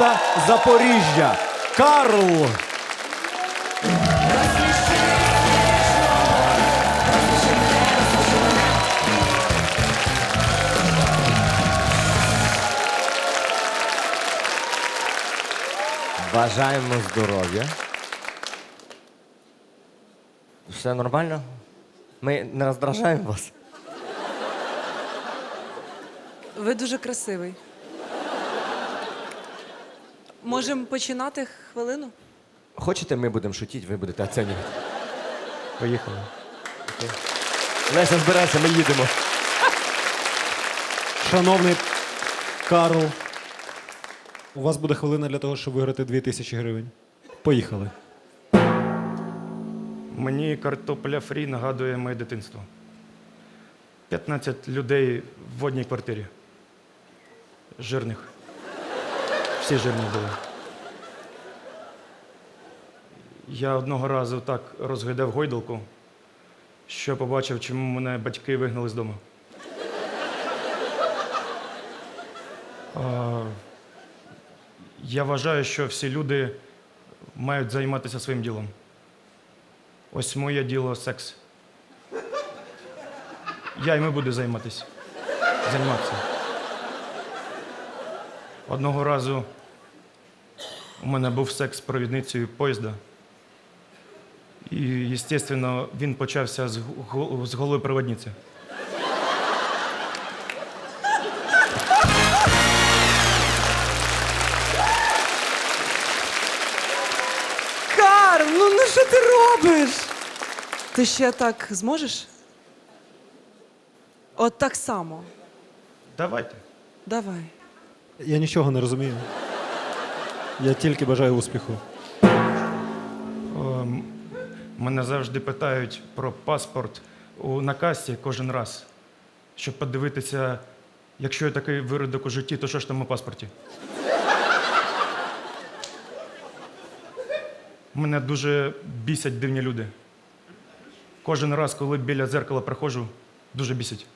міста Запоріжжя. Карл. Бажаємо здоров'я. Все нормально? Ми не роздражаємо вас. Ви дуже красивий. Можемо починати хвилину? Хочете, ми будемо шутити, ви будете оцінювати. Поїхали. Окей. Леся, збирайся, ми їдемо. Шановний Карл, у вас буде хвилина для того, щоб виграти 2000 гривень. Поїхали. Мені картопля фрі нагадує моє дитинство. 15 людей в одній квартирі. Жирних. Всі жирні були. Я одного разу так розглядав гойдалку, що побачив, чому мене батьки вигнали з дому. А, Я вважаю, що всі люди мають займатися своїм ділом. Ось моє діло секс. Я і ми буду займатися. Займатися. Одного разу у мене був секс з провідницею поїзда. І, звісно, він почався з, гол- з голої проводниці. Карл, ну, ну що ти робиш? Ти ще так зможеш? От так само. Давайте. Давай. Я нічого не розумію. Я тільки бажаю успіху. Ем, Мене завжди питають про паспорт у на касі кожен раз, щоб подивитися, якщо я такий виродок у житті, то що ж там у паспорті? Мене дуже бісять дивні люди. Кожен раз, коли біля дзеркала приходжу, дуже бісять.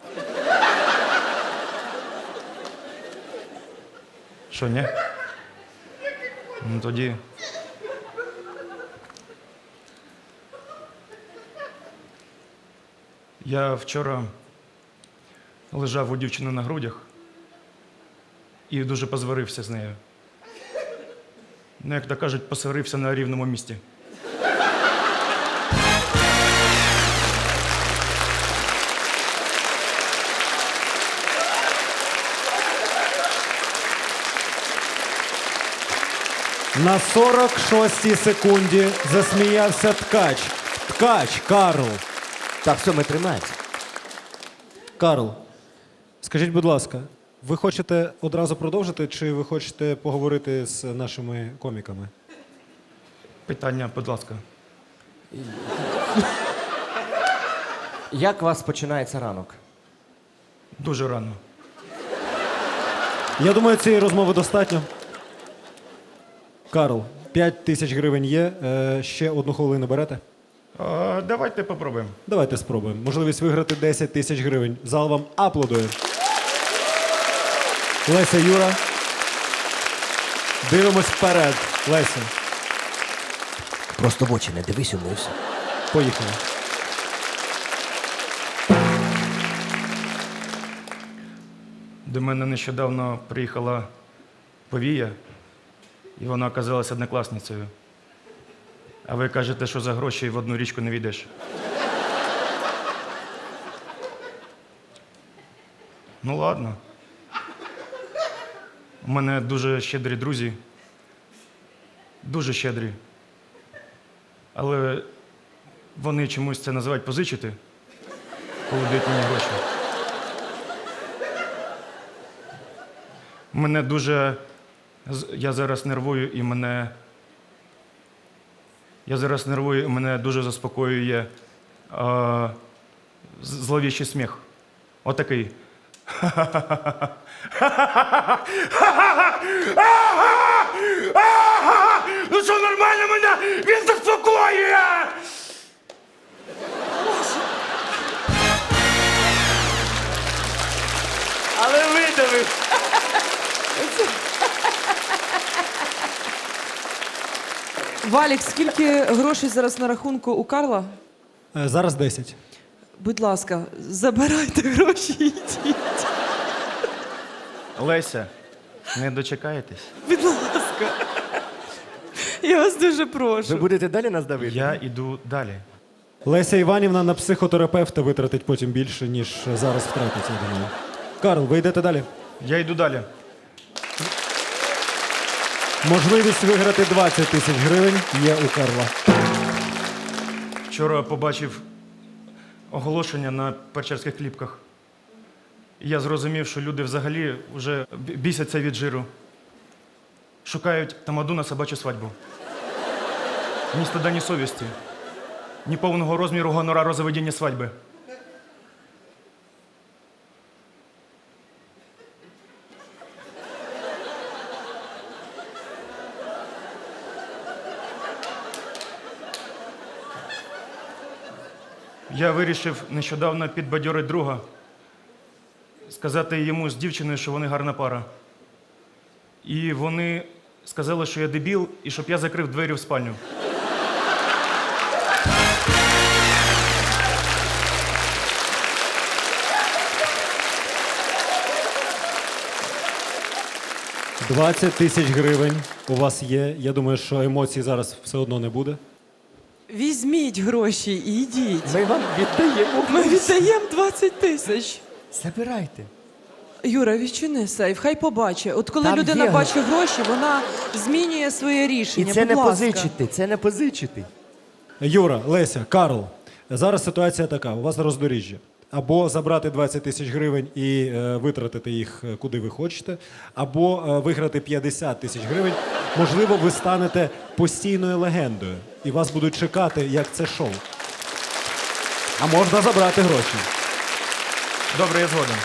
Що, ні? Ну тоді. Я вчора лежав у дівчини на грудях і дуже позварився з нею. Ну, як то кажуть, посварився на рівному місці. На 46-й секунді засміявся ткач. Ткач, Карл. Так, все, ми тримаємося. Карл, скажіть, будь ласка, ви хочете одразу продовжити, чи ви хочете поговорити з нашими коміками? Питання, будь ласка. Як у вас починається ранок? Дуже рано. Я думаю, цієї розмови достатньо. Карл, 5 тисяч гривень є. Е, ще одну хвилину берете? А, давайте попробуємо. Давайте спробуємо. Можливість виграти 10 тисяч гривень. Зал вам аплодує. Леся Юра. Дивимось вперед. Леся, Просто в очі не дивись, умився. поїхали. До мене нещодавно приїхала повія, і вона оказалася однокласницею. А ви кажете, що за гроші в одну річку не війдеш. Ну, ладно. У мене дуже щедрі друзі. Дуже щедрі. Але вони чомусь це називають позичити, коли дають мені гроші. Мене дуже. З- Я зараз нервую і мене. Я зараз нервую і мене дуже заспокоює а, з- зловіщий сміх. Отакий. Ну що нормально мене? Він заспокоює! Але видавив. Валік, скільки грошей зараз на рахунку у Карла? Е, Зараз 10. Будь ласка, забирайте гроші і йдіть. Леся, не дочекаєтесь? Будь ласка. Я вас дуже Ви прошу. будете далі нас давити? Я іду далі. Леся Іванівна на психотерапевта витратить потім більше, ніж зараз втратить, я думаю. Карл, ви йдете далі. Я йду далі. Можливість виграти 20 тисяч гривень є у Карла. Вчора побачив оголошення на перчерських кліпках. Я зрозумів, що люди взагалі вже бісяться від жиру. Шукають тамаду на собачу свадьбу. Ні стида, ні совісті, ні повного розміру гонорару за ведення свадьби. Я вирішив нещодавно підбадьорити друга, сказати йому з дівчиною, що вони гарна пара. І вони сказали, що я дебіл і щоб я закрив двері в спальню. – 20 тисяч гривень у вас є. Я думаю, що емоцій зараз все одно не буде. Візьміть гроші і йдіть. Ми вам віддаємо. Ми віддаємо 20 тисяч. Забирайте. Юра, відчини сейф, хай побачить. От коли Там людина є. бачить гроші, вона змінює своє І рішення. це Будь не ласка. позичити, це не позичити. Юра, Леся, Карл, зараз ситуація така: у вас роздоріжжя. Або забрати 20 тисяч гривень і е, витратити їх е, куди ви хочете, або е, виграти 50 тисяч гривень. Можливо, ви станете постійною легендою, і вас будуть чекати, як це шоу. А можна забрати гроші, Добре, я згоден.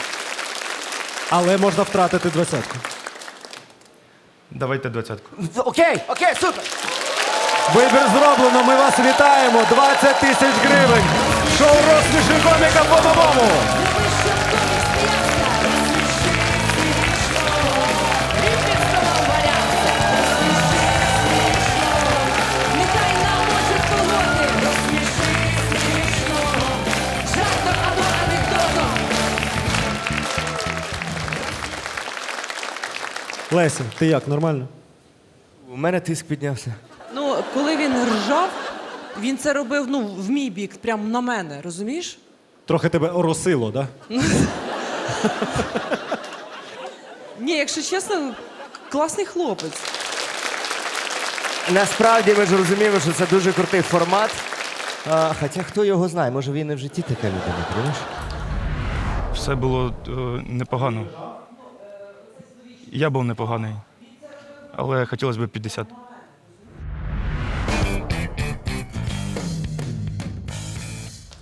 але можна втратити двадцятку. Давайте двадцятку. Окей, окей, супер. Вибір зроблено. Ми вас вітаємо. 20 тисяч гривень. Шоу розміші коміка по-новому. Нехай Леся, ти як, нормально? У мене тиск піднявся. Ну, коли він ржав, він це робив ну, в мій бік, прямо на мене, розумієш? Трохи тебе оросило, так? Да? Ні, якщо чесно, класний хлопець. Насправді ми ж розуміємо, що це дуже крутий формат. А, хоча хто його знає, може він і в житті така людина, розумієш? Все було е, непогано. Я був непоганий. Але хотілося б 50.